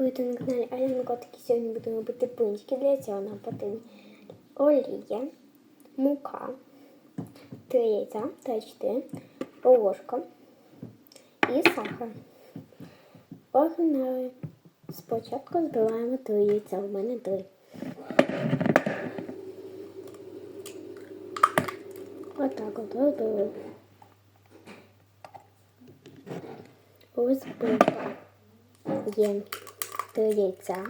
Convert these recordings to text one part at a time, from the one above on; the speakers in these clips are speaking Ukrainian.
будете на каналі Аляна Котики. Сьогодні будемо робити пунчики. Для цього нам потрібна олія, мука, три яйця, та 4, ложка і сахар. Погнали. Спочатку збиваємо три яйця. У мене три. Отак от розбили. Розбивка. Є три яйця.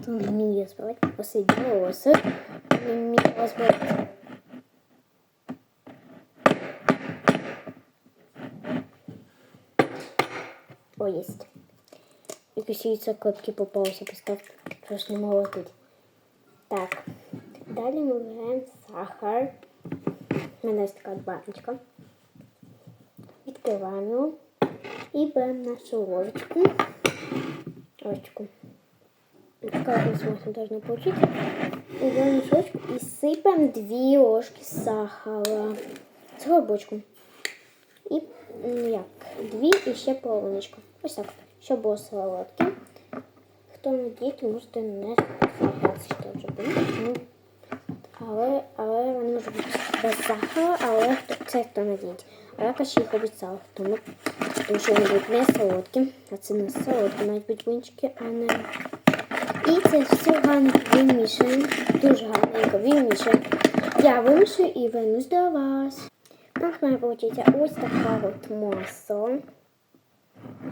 Хто не вміє збивати, посидіть волоси. Не вміє розбивати. О, есть. Якось яйцо копки попалося, поставте, щось не молотить. Так. Далі ми беремо сахар. У мене ось така баночка. Відкриваємо і беремо нашу ложечку. Ложечку. Такая смысл должна получиться. И берем мешочку и сыпем две ложки сахара. Цілу бочку. І як, дві і ще половиночку. Ось так. Щоб було солодке. Хто не діти, можете не сахарці, що вже буде. Ну, але, але вони можуть бути без сахару, але це хто не діти. А я каші їх обіцяла, тому що вони будуть не солодкі. А це не солодкі, мають бути блинчики, а не і це все гарно вимішуємо. Дуже гарненько вимішуємо. Я вимішую і вернусь до вас. У нас має вийти ось така от маса.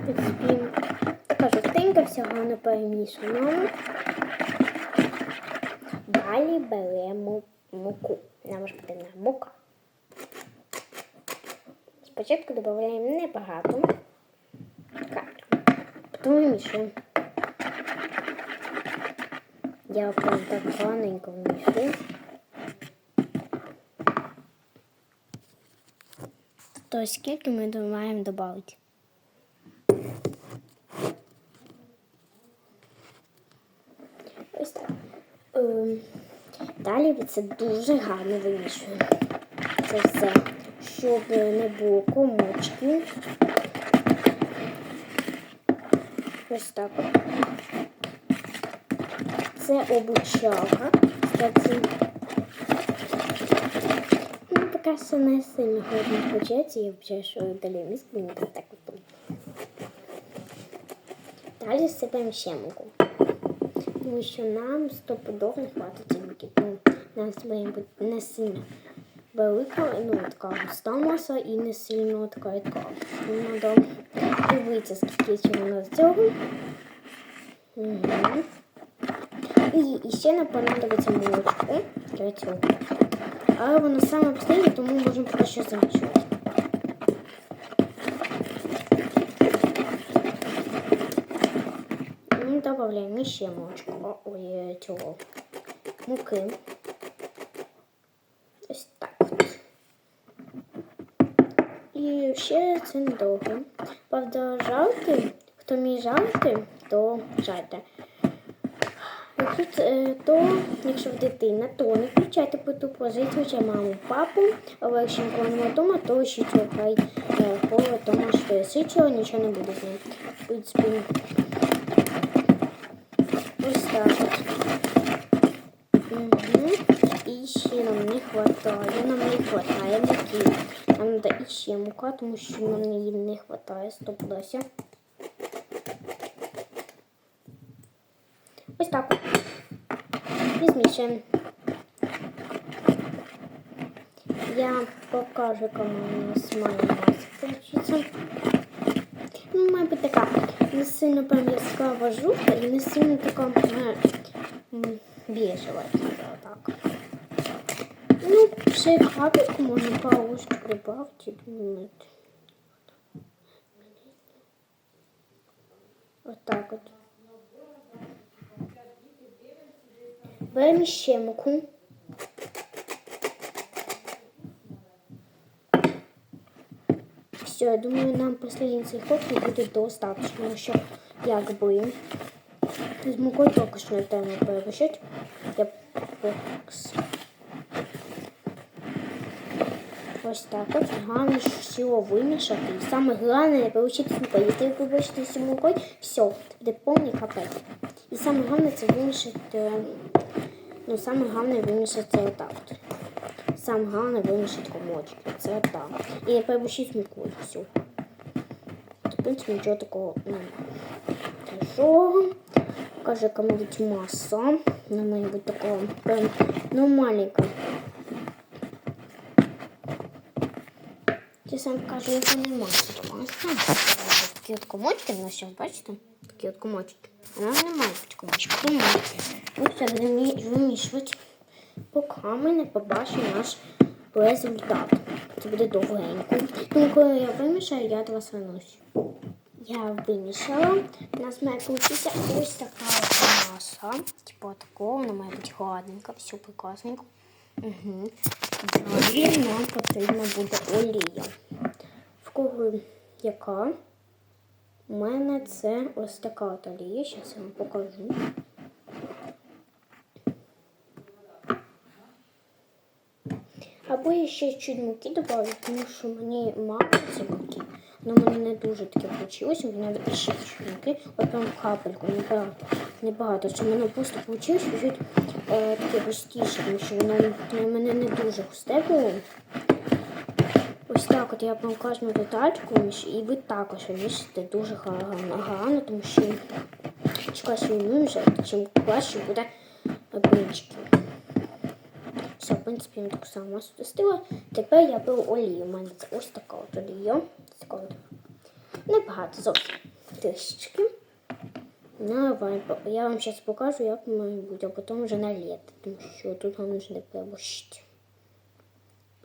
Підспім. Така жовтенька, все гарно перемішано. Далі беремо муку. Нам ж потрібна мука. Спочатку додаємо небагато. Каплю. Потім вимішуємо. Я прям так гарненько вмішую. То скільки ми маємо додати? Ось так. Ем, далі це дуже гарно вимішуємо. Це все, щоб не було комочків. Ось так. Це обучалка. Ну, поки що не сильно гарно почається, я вважаю, що далі місць мені так так. Далі сипаємо ще муку. Тому що нам стопудово не хватить муки. Ну, нам має не сильно велика, ну, така густа маса і не сильно така рідка. Ну, Треба дивитися, скільки чого з цього. Угу. І, і ще нам понадобиться молочко для цього. Але воно саме останнє, тому можемо поки що замішувати. Ну, Добавляємо ще молочко. Ой, цього муки. І ще це недовго. Правда, жалти, хто вміє жалти, то жальте. Якщо то, якщо в дитина, то не включайте по ту позицію маму, папу, але якщо немає вдома, то ще хай поле, тому що сичого нічого не буде з ним. В принципі, ось так. І ще нам не хватає, нам не хватає муки. Нам треба іще мука, тому що нам її не хватає, стопудося. Ось так. І змішуємо. Я покажу, яка у нас має маса. Ну, має бути така не сильно прям яскрава жовта і не сильно така біжева. Так. Ну, ще капельку можна пару ложек прибавити. думаю. Вот так от. Беремо ще муку. Все, я думаю, нам последний цей ход не буде достатньо, тому що якби з мукою що не треба перебачити. Я покс. Ось так от. Головне все вимішати. І саме головне не получити мукою. Якщо ви побачите всю мукою, все, буде повний капець. І саме головне це вимішати, ну саме головне вимішати отак от. Саме головне вимішати комочки. Це отак. І не переборщити мукою. Все. В принципі, нічого такого немає. Яка має бути маса. Бути такого прям, ну, маленька. Ті сам кажу, яка не маса. Маса. Такі от комочки в нас бачите? Такі от комочки. Вона не має бути комочки. Тому ми будемо вимішувати, поки ми не побачимо наш результат. Це буде довгенько. Тому коли я вимішаю, я до вас вернусь. Я вимішала. У нас має получитися ось така маса. Типу такого, вона має бути гладненька, все прекрасненько. Угу. Далі нам потрібна буде олія. В кого яка? У мене це ось така от. Зараз я вам покажу. Або я ще чуть муки додаю, тому що мені мало цієї муки. Воно в мене не дуже таке вийшло. Мені треба ще чуть муки. От прям капельку, небагато. Небагато. Що мене просто вийшло чуть е, таке густіше, тому що воно в мене не дуже густе було. Ось так от я прям кожну детальку і ви також вимішите дуже гарно, тому що чим вимішаєте, чим краще буде блинчики. Все, в принципі, я таку саму масу тестила. Тепер я беру олію. У мене це ось така от олія. Така от. Небагато зовсім. Трішечки. Наливаємо. Я вам зараз покажу, як має бути, а потім вже налити, тому що тут вам нужно переборщити.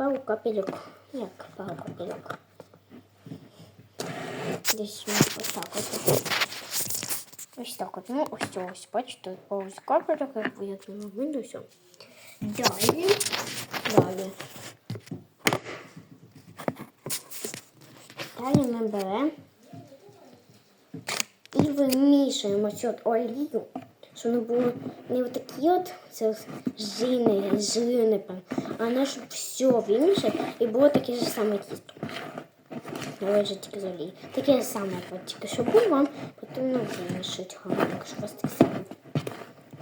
Пару капелек. Як пару капелек? Десь ось так от. Ось так от. Ну, ось це ось, бачите, пару капелек, як я думаю, видно все. Далі. Далі. Далі ми беремо і вимішуємо цю олію, щоб воно було не отакі от це жирне, жирне, прям, а воно щоб все вимішати і було таке ж саме тісто. Але вже тільки з олії. Таке саме, от тільки що було, вам потрібно вимішати гарненько, щоб у вас так само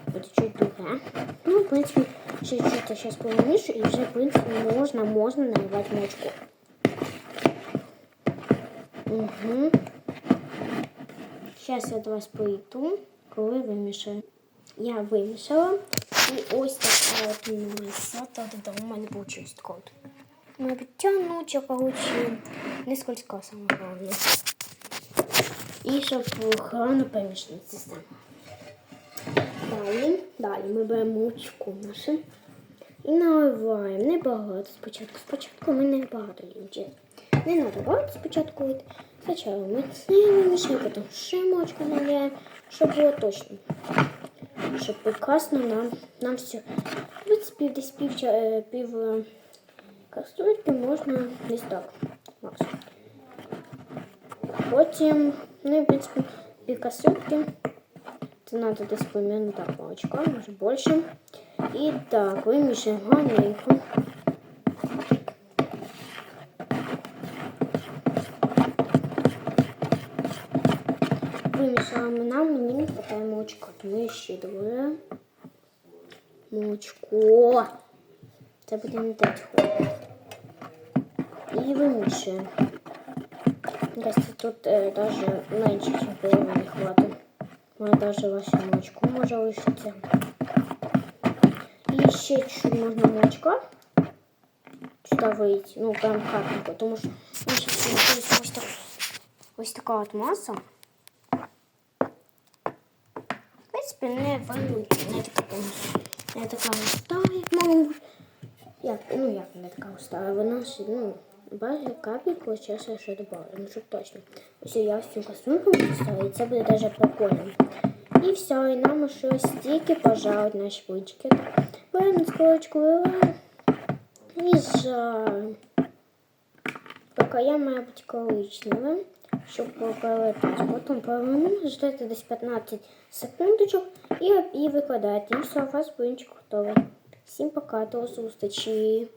буде чуть друге. Ну, в принципі, ще чуть я зараз перемішую і вже, в принципі, можна, можна наливати молочко. Угу. Зараз я до вас прийду, коли вимішаю. Я вимішала. І ось така от маса. Та-да-да, у мене вийшло така от. Мабуть, коротше, не скользка саме головне. І щоб гарно помішати систему. Далі, далі ми беремо мучку нашу і наливаємо небагато спочатку. Спочатку ми небагато лінчі. Не треба багато спочатку. Спочатку ми це потім ще мочку наливаємо, щоб було точно. Щоб прекрасно нам, нам все. В принципі, десь пів, е, пів е, каструльки можна десь так. Потім, ну в принципі, пів каструльки. Це надо десь примерно так молочка, може більше. І так, вимішаємо гарненько. Вымешиваем нам, мені не хватає молочка. Ми ще додаємо молочко. Це буде не так І вимішуємо. Кажется, тут э, даже меньше, чем половины не хватит. Може даже ваше молочко може лишитися. І ще чуть можна молочка сюди вийти. Ну, прям капельку, тому що ну, ще ось, ось, так, ось така от маса. Принципі, не велика, не така, не така густа, як мама. Як, ну, як не така густа, вона ще, ну, бачите, капельку, зараз я ще добавлю, ну, щоб точно. Ось я ось цю кастрюльку поставлю, і це буде прикольно. І все, і нам ще стільки пожалують наші блинчики. Беремо скорочку, виливаємо і жаримо. Поки я має бути коричневим, щоб перелетати. Потім перевернемо, ждете десь 15 секундочок і, і викладаєте. І все, у вас блинчик готовий. Всім пока, до зустрічі.